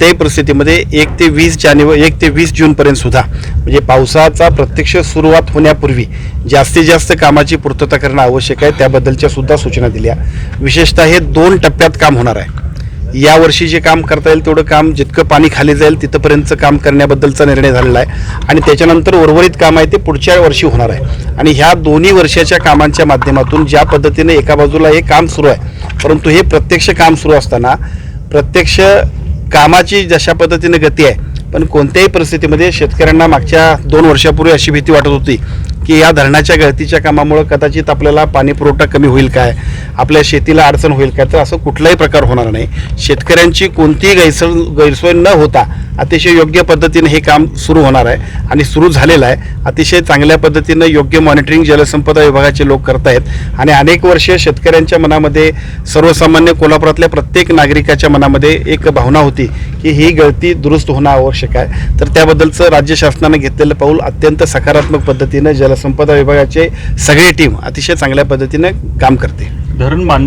कोणत्याही परिस्थितीमध्ये एक ते वीस जानेवारी एक ते वीस जूनपर्यंत सुद्धा म्हणजे पावसाचा प्रत्यक्ष सुरुवात होण्यापूर्वी जास्तीत जास्त कामाची पूर्तता करणं आवश्यक आहे. त्याबद्दलच्या सुद्धा सूचना दिल्या. विशेषतः हे दोन टप्प्यात काम होणार आहे. यावर्षी जे काम करता येईल तेवढं काम जितकं पाणी खाली जाईल तिथंपर्यंतचं काम करण्याबद्दलचा निर्णय झालेला आहे. आणि त्याच्यानंतर उर्वरित काम आहे ते पुढच्या वर्षी होणार आहे. आणि ह्या दोन्ही वर्षाच्या कामांच्या माध्यमातून ज्या पद्धतीने एका बाजूला हे काम सुरू आहे परंतु हे प्रत्यक्ष काम सुरू असताना प्रत्यक्ष कामाची जशा पद्धतीने गती आहे पण कोणत्याही परिस्थितीमध्ये शेतकऱ्यांना मागच्या दोन वर्षापूर्वी अशी भीती वाटत होती की या धरणाच्या गळतीच्या कामामुळे कदाचित आपल्याला पाणी पुरवठा कमी होईल काय आपल्या शेतीला अडचण होईल काय तर असं कुठलाही प्रकार होणार नाही. शेतकऱ्यांची कोणतीही गैरसोय गैरसोय न होता अतिशय योग्य पद्धतीने हे काम सुरू होणार आहे आणि सुरू झालेलं आहे. अतिशय चांगल्या पद्धतीनं योग्य मॉनिटरिंग जलसंपदा विभागाचे लोक करतायत. आणि अनेक वर्षे शेतकऱ्यांच्या मनामध्ये सर्वसामान्य कोल्हापुरातल्या प्रत्येक नागरिकाच्या मनामध्ये एक भावना होती की ही गळती दुरुस्त होणं आवश्यक आहे. तर त्याबद्दलचं राज्य शासनानं घेतलेलं पाऊल अत्यंत सकारात्मक पद्धतीनं जलसंपदा विभागाचे सगळी टीम अतिशय चांगल्या पद्धतीनं काम करते. धरण